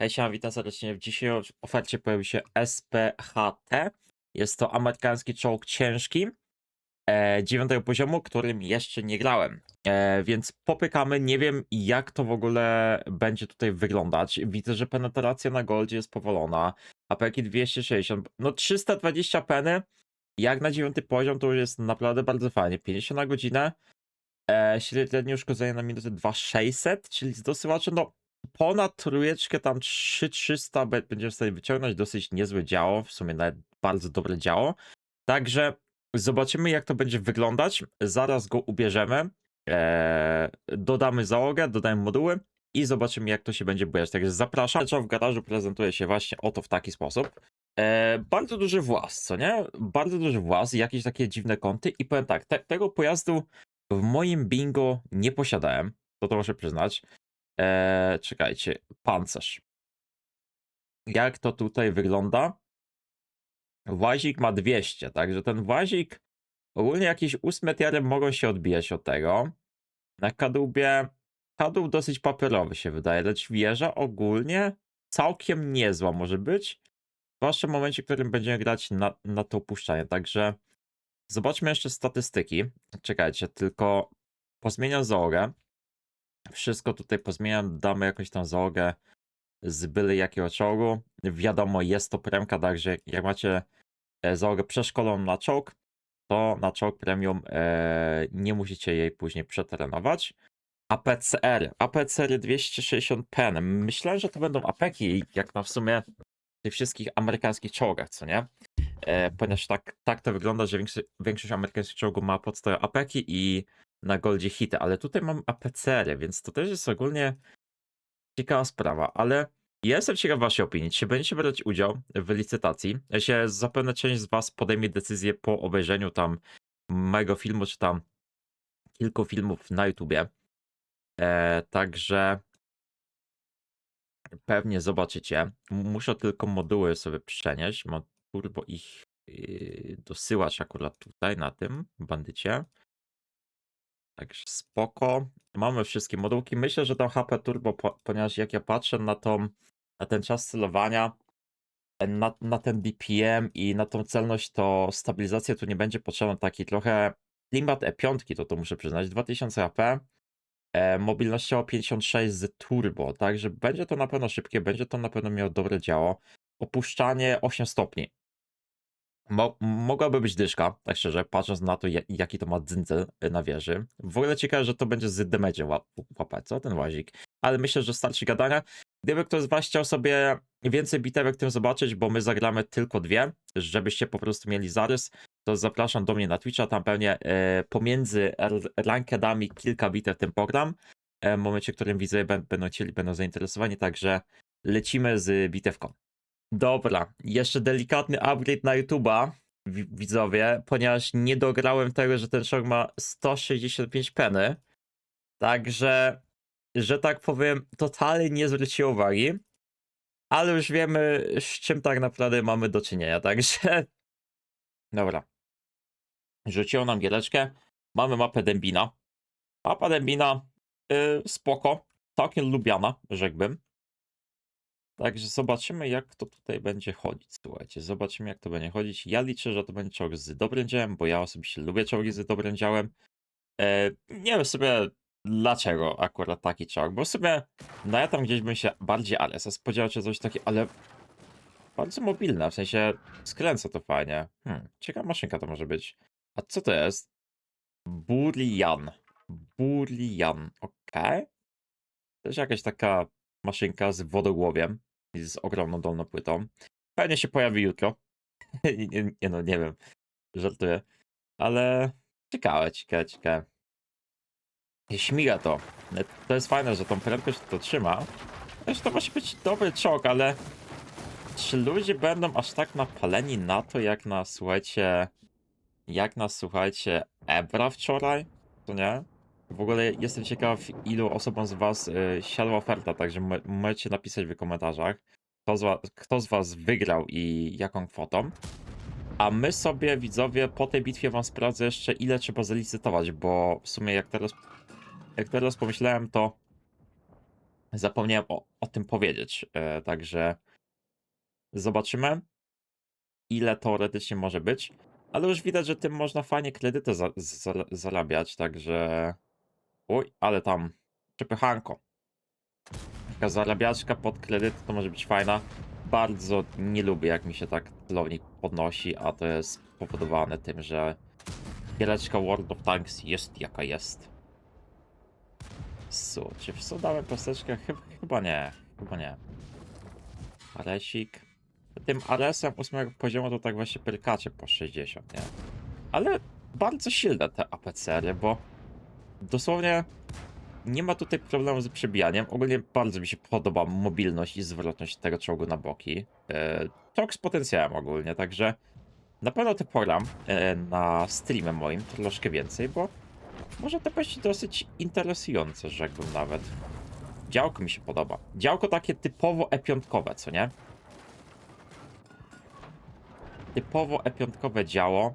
Hej, siema, witam serdecznie. W dzisiejszej ofercie pojawił się SPHT. Jest to amerykański czołg ciężki e, dziewiątego poziomu, którym jeszcze nie grałem. E, więc popykamy. Nie wiem, jak to w ogóle będzie tutaj wyglądać. Widzę, że penetracja na goldzie jest powolona. Apeki 260. No 320 peny. Jak na dziewiąty poziom to już jest naprawdę bardzo fajnie. 50 na godzinę. E, średnie uszkodzenie na minutę 2600, czyli z dosyłaczem, no ponad trójeczkę, tam 3300 be- będziemy w stanie wyciągnąć, dosyć niezłe działo, w sumie nawet bardzo dobre działo. Także zobaczymy jak to będzie wyglądać, zaraz go ubierzemy, e, dodamy załogę, dodamy moduły i zobaczymy jak to się będzie bujać. Także zapraszam, w garażu prezentuje się właśnie oto w taki sposób. E, bardzo duży włas, co nie? Bardzo duży włas, jakieś takie dziwne kąty i powiem tak, te, tego pojazdu w moim bingo nie posiadałem, to to muszę przyznać. Eee, czekajcie, pancerz. Jak to tutaj wygląda? Łazik ma 200, także ten łazik, ogólnie jakieś ósme tiary mogą się odbijać od tego. Na kadłubie, kadłub dosyć papierowy się wydaje, lecz wieża ogólnie całkiem niezła może być. Zwłaszcza w momencie, w którym będziemy grać na, na to opuszczanie, także zobaczmy jeszcze statystyki. Czekajcie, tylko pozmieniam załogę. Wszystko tutaj pozmieniam, damy jakąś tam załogę z byle jakiego czołgu. Wiadomo, jest to premka, także jak macie e, załogę przeszkoloną na czołg, to na czołg premium e, nie musicie jej później przeterenować. APCR, APCR 260 pen. Myślałem, że to będą apeki, jak na w sumie tych wszystkich amerykańskich czołgach, co nie? E, ponieważ tak, tak to wygląda, że większość, większość amerykańskich czołgów ma podstawowe apeki i na goldzie hity, ale tutaj mam APCR, więc to też jest ogólnie ciekawa sprawa, ale ja jestem ciekaw waszej opinii. Czy będziecie brać udział w licytacji? Ja się zapewne część z was podejmie decyzję po obejrzeniu tam mojego filmu, czy tam kilku filmów na YouTubie. E, także pewnie zobaczycie. Muszę tylko moduły sobie przenieść. Mam turbo ich yy, dosyłać akurat tutaj na tym bandycie. Także spoko. Mamy wszystkie modułki. Myślę, że to HP Turbo, po, ponieważ jak ja patrzę na tą, na ten czas celowania, na, na ten DPM i na tą celność, to stabilizacja tu nie będzie potrzebna. Taki trochę klimat E5, to to muszę przyznać, 2000 AP, e, mobilnościowo 56 z turbo, także będzie to na pewno szybkie, będzie to na pewno miało dobre działo. Opuszczanie 8 stopni. Mo mogłaby być dyszka, tak szczerze, patrząc na to, ja- jaki to ma dzyndzel na wieży. W ogóle ciekawe, że to będzie z damage'em łap łapać, co? Ten łazik. Ale myślę, że starczy gadania. Gdyby ktoś z was chciał sobie więcej bitewek tym zobaczyć, bo my zagramy tylko dwie, żebyście po prostu mieli zarys, to zapraszam do mnie na Twitcha, tam pewnie e, pomiędzy rankedami kilka bitew tym program. E, w momencie, w którym widzowie bę- będą chcieli, będą zainteresowani, także lecimy z bitewką. Dobra, jeszcze delikatny upgrade na YouTube'a, wi- widzowie, ponieważ nie dograłem tego, że ten szok ma 165 peny. Także, że tak powiem, totalnie nie zwróciłem uwagi. Ale już wiemy, z czym tak naprawdę mamy do czynienia, także. Dobra. Rzuciło nam giereczkę. Mamy mapę Dębina. Mapa Dębina, yy, spoko. Całkiem lubiana, rzekłbym. Także zobaczymy, jak to tutaj będzie chodzić. Słuchajcie, zobaczymy, jak to będzie chodzić. Ja liczę, że to będzie czołg z dobrym działem, bo ja osobiście lubię czołgi z dobrym działem. E, nie wiem sobie, dlaczego akurat taki czołg, bo sobie, no ja tam gdzieś bym się bardziej RSS spodziewał, czy coś takiego, ale bardzo mobilne, w sensie skręca to fajnie. Hmm, ciekawa maszynka to może być. A co to jest? Burian. Burian, okej. To jest jakaś taka maszynka z wodogłowiem z ogromną dolną płytą. Pewnie się pojawi jutro. nie, nie, no, nie wiem. Żartuję. Ale ciekawe, ciekawe, ciekawe. Śmiga to. To jest fajne, że tą prędkość to trzyma. Też to może być dobry czołg, ale czy ludzie będą aż tak napaleni na to, jak na, słuchajcie, jak na, słuchajcie, Ebra wczoraj? To nie? W ogóle jestem ciekaw, ilu osobom z was y, siadła oferta, także mo- możecie napisać w komentarzach, kto z, kto z was wygrał i jaką kwotą. A my sobie, widzowie, po tej bitwie wam sprawdzę jeszcze, ile trzeba zalicytować, bo w sumie jak teraz, jak teraz pomyślałem, to Zapomniałem o, o tym powiedzieć. E, także zobaczymy, ile teoretycznie może być. Ale już widać, że tym można fajnie kredyty za, za, zarabiać, także. Uj, ale tam przepychanko. Taka zarabiaczka pod kredyt to może być fajna. Bardzo nie lubię, jak mi się tak celownik podnosi, a to jest spowodowane tym, że giereczka World of Tanks jest jaka jest. Su, czy w su dałem kosteczkę? Chyba, chyba nie, chyba nie. Aresik. Tym Aresem 8 poziomu to tak właśnie pyrkacie po 60, nie? Ale bardzo silne te APCR-y, bo dosłownie nie ma tutaj problemu z przebijaniem. Ogólnie bardzo mi się podoba mobilność i zwrotność tego czołgu na boki. E, czołg z potencjałem ogólnie, także na pewno to pogram e, na streamie moim troszkę więcej, bo może to być dosyć interesujące, rzekłbym nawet. Działko mi się podoba. Działko takie typowo E5, co nie? Typowo E5 działo,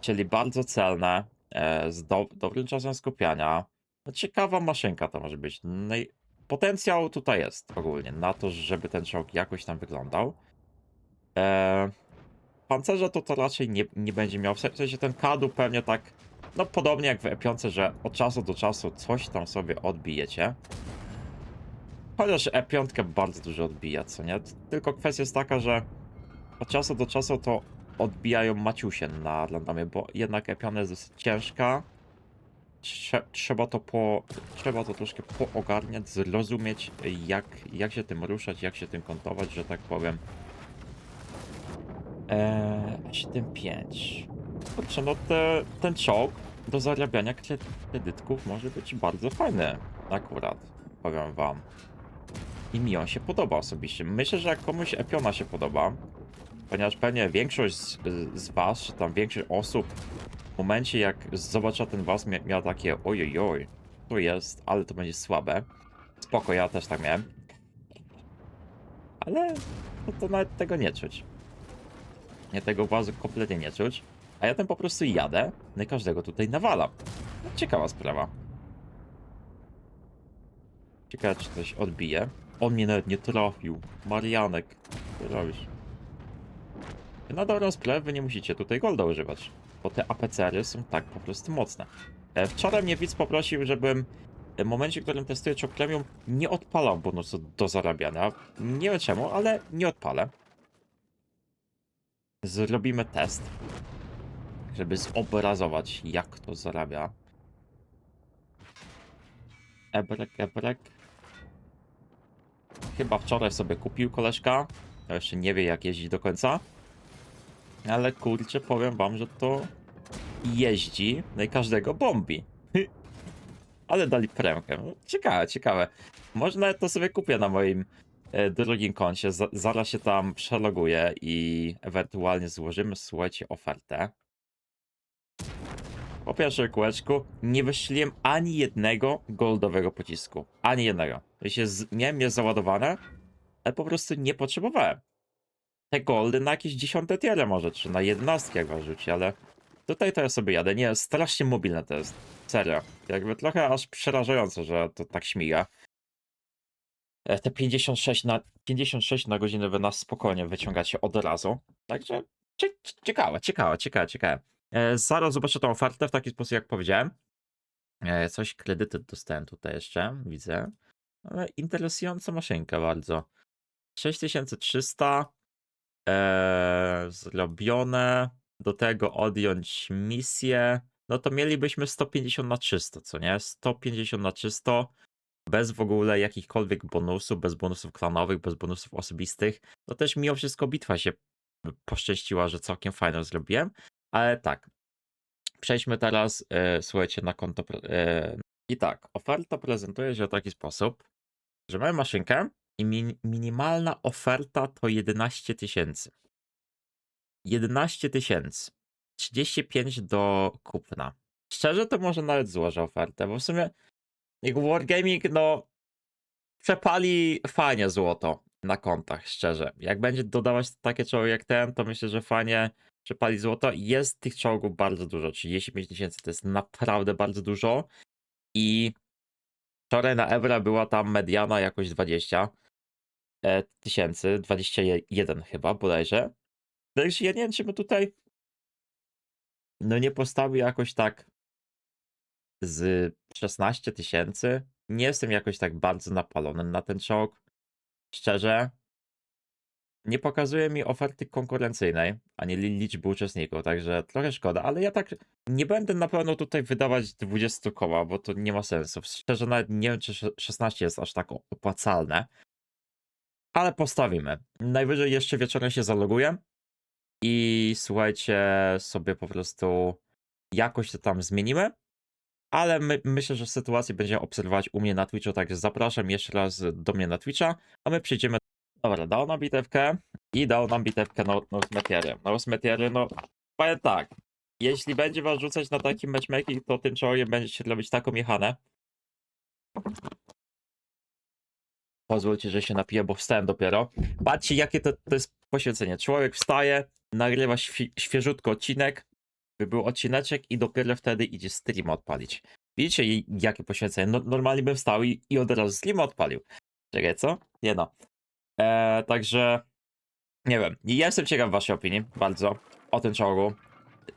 czyli bardzo celne, e, z do, dobrym czasem skupiania. No, ciekawa maszynka to może być. No i potencjał tutaj jest ogólnie na to, żeby ten czołg jakoś tam wyglądał. E, pancerza to to raczej nie, nie będzie miał. W sensie ten kadu pewnie tak, no podobnie jak w E5, że od czasu do czasu coś tam sobie odbijecie. Chociaż E5 bardzo dużo odbija, co nie? Tylko kwestia jest taka, że od czasu do czasu to odbijają maciusie na randomie, bo jednak E5 jest dosyć ciężka. Trze trzeba to po, trzeba to troszkę poogarniać, zrozumieć jak, jak się tym ruszać, jak się tym kontować, że tak powiem. Eee, 7.5. Kurczę, no te, ten czołg do zarabiania kre- kredytków może być bardzo fajny. Akurat, powiem wam. I mi on się podoba osobiście. Myślę, że jak komuś Epiona się podoba, ponieważ pewnie większość z, z was, czy tam większość osób w momencie jak zobaczyła ten was mia miała takie ojojoj, to jest, ale to będzie słabe. Spoko, ja też tak miałem. Ale no to nawet tego nie czuć. Nie tego wazu kompletnie nie czuć. A ja tam po prostu jadę, no i każdego tutaj nawalam. No, ciekawa sprawa. Ciekawe, czy coś odbije. On mnie nawet nie trafił. Marianek, co robisz? Na dobrą sprawę nie musicie tutaj golda używać, bo te APCR-y są tak po prostu mocne. E, Wczoraj mnie widz poprosił, żebym w momencie, w którym testuję Chop Premium, nie odpalał bonusu do zarabiania. Nie wiem czemu, ale nie odpalę. Zrobimy test, żeby zobrazować, jak to zarabia. Ebrek, ebrek. Chyba wczoraj sobie kupił koleżka. A Jeszcze nie wie, jak jeździć do końca. Ale kurczę, powiem wam, że to jeździ, no i każdego bombi. Ale dali premkę. Ciekawe, ciekawe. Może nawet to sobie kupię na moim e, drugim koncie. Z zaraz się tam przeloguję i ewentualnie złożymy, słuchajcie, ofertę. Po pierwsze kółeczku nie wyśliłem ani jednego goldowego pocisku. Ani jednego. Jeśli z- miałem je załadowane, ale po prostu nie potrzebowałem te goldy na jakieś dziesiąte tiele może, czy na jednostki jak was rzuci, ale tutaj to ja sobie jadę. Nie, strasznie mobilne to jest. Serio. Jakby trochę aż przerażające, że to tak śmiga. E, Te 56 na, 56 na godzinę wy nas spokojnie wyciągacie od razu. Także cie, ciekawe, ciekawe, ciekawe, ciekawe. E, zaraz zobaczę tą ofertę w taki sposób, jak powiedziałem. E, coś kredyty dostałem tutaj jeszcze, widzę. Ale interesująca maszynka bardzo. 6300 e, zrobione, do tego odjąć misję, no to mielibyśmy 150 na 300, co nie? 150 na 300, bez w ogóle jakichkolwiek bonusów, bez bonusów klanowych, bez bonusów osobistych. No też mimo wszystko bitwa się poszczęściła, że całkiem fajną zrobiłem, ale tak. Przejdźmy teraz, e, słuchajcie, na konto. E, I tak, oferta prezentuje się w taki sposób, że mamy maszynkę, i min minimalna oferta to 11 tysięcy. 11 tysięcy. 35 do kupna. Szczerze to może nawet złożę ofertę, bo w sumie jak Wargaming no przepali fajnie złoto na kontach, szczerze. Jak będzie dodawać takie czołgi jak ten, to myślę, że fajnie przepali złoto. Jest tych czołgów bardzo dużo. 35 tysięcy to jest naprawdę bardzo dużo i Wczoraj na Evra była tam mediana jakoś 20 e, tysięcy, 21 chyba bodajże. Także ja nie wiem, czy my tutaj no nie postawił jakoś tak z 16 tysięcy. Nie jestem jakoś tak bardzo napalony na ten czołg. Szczerze, nie pokazuje mi oferty konkurencyjnej, ani li- liczby uczestników, także trochę szkoda, ale ja tak nie będę na pewno tutaj wydawać 20 koła, bo to nie ma sensu. Szczerze, nawet nie wiem, czy sze- 16 jest aż tak opłacalne, ale postawimy. Najwyżej jeszcze wieczorem się zaloguję i słuchajcie, sobie po prostu jakoś to tam zmienimy. Ale my, myślę, że sytuację będziemy obserwować u mnie na Twitchu, także zapraszam jeszcze raz do mnie na Twitcha, a my przejdziemy. Dobra, dał nam bitewkę i dał nam bitewkę na Nose Nose no powiem tak, jeśli będzie was rzucać na taki matchmaking, to tym czołgiem będziecie robić taką jechanę. Pozwólcie, że się napiję, bo wstałem dopiero. Patrzcie, jakie to, to jest poświęcenie. Człowiek wstaje, nagrywa świ- świeżutko odcinek, by był odcineczek i dopiero wtedy idzie stream odpalić. Widzicie, jakie poświęcenie? No, normalnie bym wstał i, i od razu stream odpalił. Czekaj, co? Nie no. Eee, także, nie wiem, ja jestem ciekaw waszej opinii, bardzo, o tym czołgu.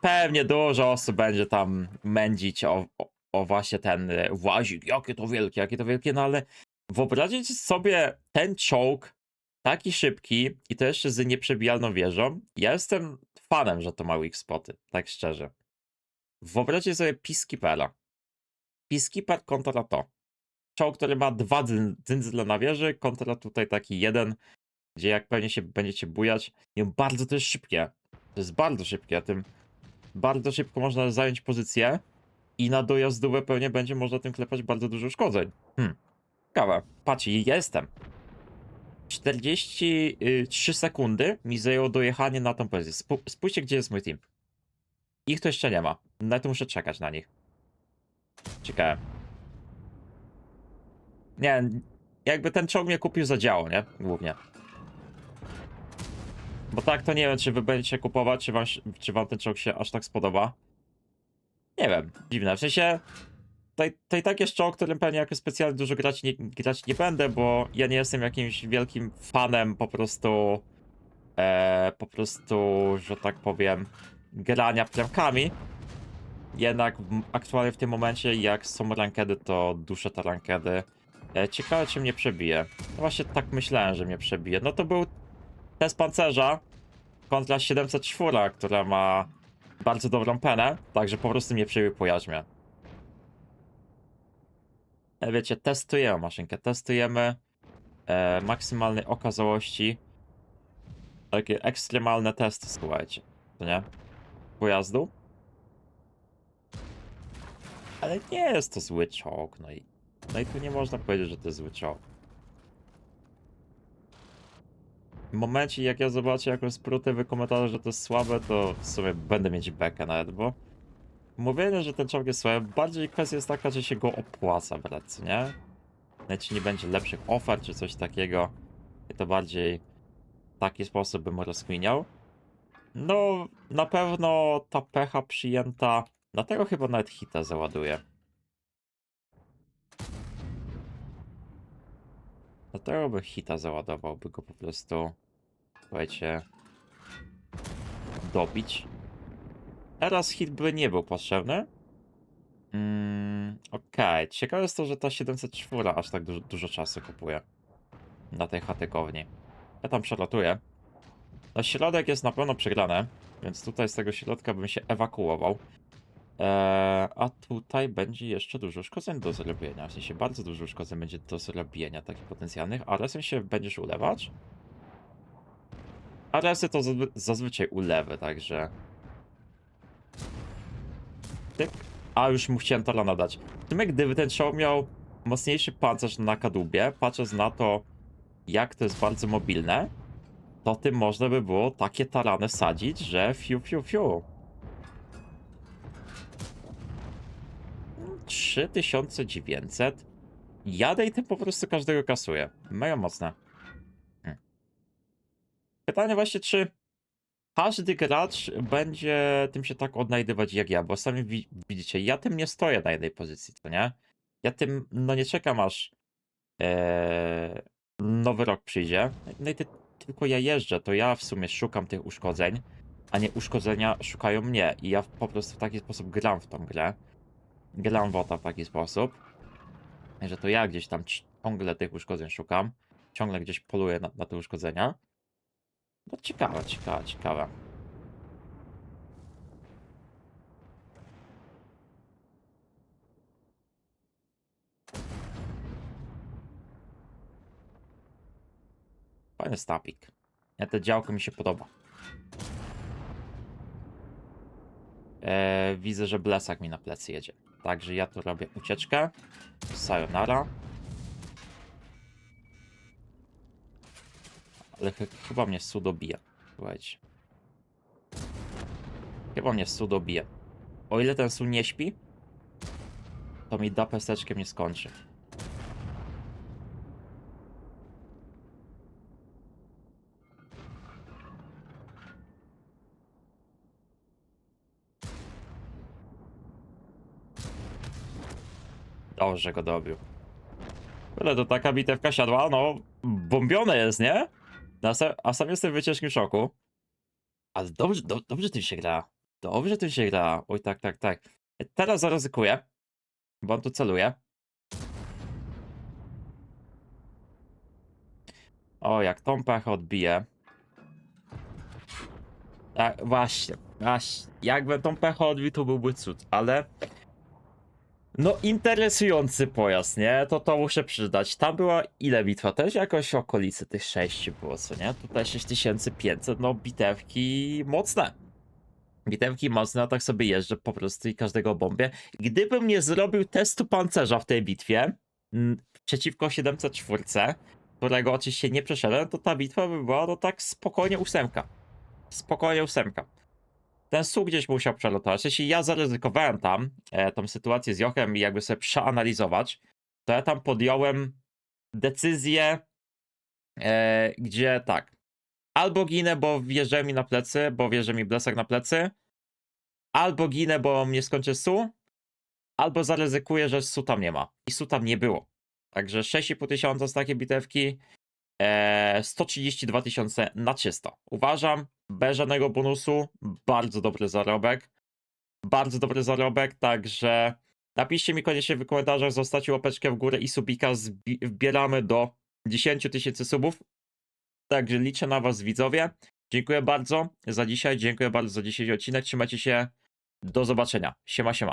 Pewnie dużo osób będzie tam mędzić o, o, o właśnie ten e, łazik, jakie to wielkie, jakie to wielkie, no ale wyobraźcie sobie ten czołg, taki szybki i to jeszcze z nieprzebijalną wieżą. Ja jestem fanem, że to ma weak spoty, tak szczerze. Wyobraźcie sobie Peacekeepera. Peacekeeper kontra to. Czołg, który ma dwa dzyndzle na wieży, kontra tutaj taki jeden, gdzie jak pewnie się będziecie bujać, nie, bardzo to jest szybkie. To jest bardzo szybkie, tym bardzo szybko można zająć pozycję i na dojazdówę pewnie będzie można tym klepać bardzo dużo uszkodzeń. Hmm. Patrzcie, ja jestem. 43 sekundy mi zajęło dojechanie na tą pozycję. Spu- spójrzcie, gdzie jest mój team. Ich to jeszcze nie ma. Na to muszę czekać na nich. Ciekawe. Nie, jakby ten czołg mnie kupił za działo, nie? Głównie. Bo tak to nie wiem, czy wy będziecie kupować, czy wam, czy wam ten czołg się aż tak spodoba. Nie wiem, dziwne. W sensie, to, i- tak jest czołg, którym pewnie jakoś specjalnie dużo grać nie, grać nie będę, bo ja nie jestem jakimś wielkim fanem po prostu, e, po prostu, że tak powiem, grania plemkami. Jednak aktualnie w tym momencie, jak są rankedy, to duszę te rankedy. E, ciekawe, czy mnie przebije. No właśnie tak myślałem, że mnie przebije. No to był test pancerza kontra 704, która ma bardzo dobrą penę, także po prostu mnie przebił po jaźmie. E, Wiecie, testujemy maszynkę, testujemy e, maksymalnej okazałości. Takie ekstremalne testy, słuchajcie, to nie? Pojazdu. Ale nie jest to zły czołg, no i, no i tu nie można powiedzieć, że to jest zły czołg. W momencie, jak ja zobaczę jakąś sprutę w komentarzach, że to jest słabe, to w sumie będę mieć bekę nawet, bo mówienie, że ten czołg jest słaby, bardziej kwestia jest taka, że się go opłaca brać, nie? Nawet nie będzie lepszych ofert czy coś takiego, to bardziej w taki sposób bym rozkminiał. No, na pewno ta pecha przyjęta, dlatego chyba nawet hita załaduje. Dlatego by hita załadował, by go po prostu, słuchajcie, dobić. Teraz hit by nie był potrzebny. Mm, Okej, ciekawe jest to, że ta 704 aż tak dużo, dużo czasu kupuje na tej hatykowni. Ja tam przelatuję. No środek jest na pewno przegrany, więc tutaj z tego środka bym się ewakuował. Eee, a tutaj będzie jeszcze dużo uszkodzeń do zrobienia. W sensie bardzo dużo uszkodzeń będzie do zrobienia takich potencjalnych. A resem się będziesz ulewać? A to zazwy- zazwyczaj ulewy, także... Tyk. A już mu chciałem talana dać. W sumie gdyby ten show miał mocniejszy pancerz na kadłubie, patrząc na to, jak to jest bardzo mobilne, to tym można by było takie tarany sadzić, że fiu fiu fiu. 3900. Jadę i tym po prostu każdego kasuję. Mega mocne. Hmm. Pytanie właśnie, czy każdy gracz będzie tym się tak odnajdywać jak ja, bo sami wi- widzicie, ja tym nie stoję na jednej pozycji, to nie? Ja tym, no nie czekam aż e, nowy rok przyjdzie. No i ty, tylko ja jeżdżę, to ja w sumie szukam tych uszkodzeń, a nie uszkodzenia szukają mnie. I ja po prostu w taki sposób gram w tą grę. Gram wota w taki sposób, że to ja gdzieś tam ciągle tych uszkodzeń szukam. Ciągle gdzieś poluję na, na te uszkodzenia. No ciekawe, ciekawe, ciekawe. Fajny stapik. Ja te działko mi się podoba. Eee, widzę, że blesak mi na plecy jedzie. Także ja tu robię ucieczkę. Sayonara. Ale ch chyba mnie Sudo bije. Słuchajcie. Chyba mnie Sudo bije. O ile ten Su nie śpi, to mi da pesteczkiem nie skończy. Dobrze go dobił. Ale to taka bitewka siadła, no, bombione jest, nie? A sam, a sam jestem w ciężkim szoku. Ale dobrze, do, dobrze tym się gra. Dobrze tym się gra. Oj, tak, tak, tak. Teraz zaryzykuję, bo on tu celuje. O, jak tą pechę odbije. Tak, właśnie, właśnie. Jakby tą pechę odbił, to byłby cud, ale... No, interesujący pojazd, nie? To to muszę przyznać. Tam była ile bitwa? Też jakoś w okolicy tych 6 było, co nie? Tutaj 6500, no bitewki mocne. Bitewki mocne, a tak sobie jeżdżę po prostu i każdego bombie. Gdybym nie zrobił testu pancerza w tej bitwie mm, przeciwko 704, którego oczywiście nie przeszedłem, to ta bitwa by była no tak spokojnie ósemka. Spokojnie ósemka ten słuch gdzieś musiał przelotować. Jeśli ja zaryzykowałem tam e, tą sytuację z Jochem i jakby sobie przeanalizować, to ja tam podjąłem decyzję, e, gdzie tak, albo ginę, bo wjeżdżają mi na plecy, bo wjeżdża mi blesek na plecy, albo ginę, bo mnie skończy su, albo zaryzykuję, że su tam nie ma. I su tam nie było. Także 6,5 tysiąca z takiej bitewki, 132 tysiące na czysto. Uważam, bez żadnego bonusu, bardzo dobry zarobek. Bardzo dobry zarobek, także napiszcie mi koniecznie w komentarzach, zostawcie łapeczkę w górę i subika wbieramy do 10 tysięcy subów. Także liczę na was widzowie. Dziękuję bardzo za dzisiaj, dziękuję bardzo za dzisiejszy odcinek. Trzymajcie się, do zobaczenia. Siema, siema.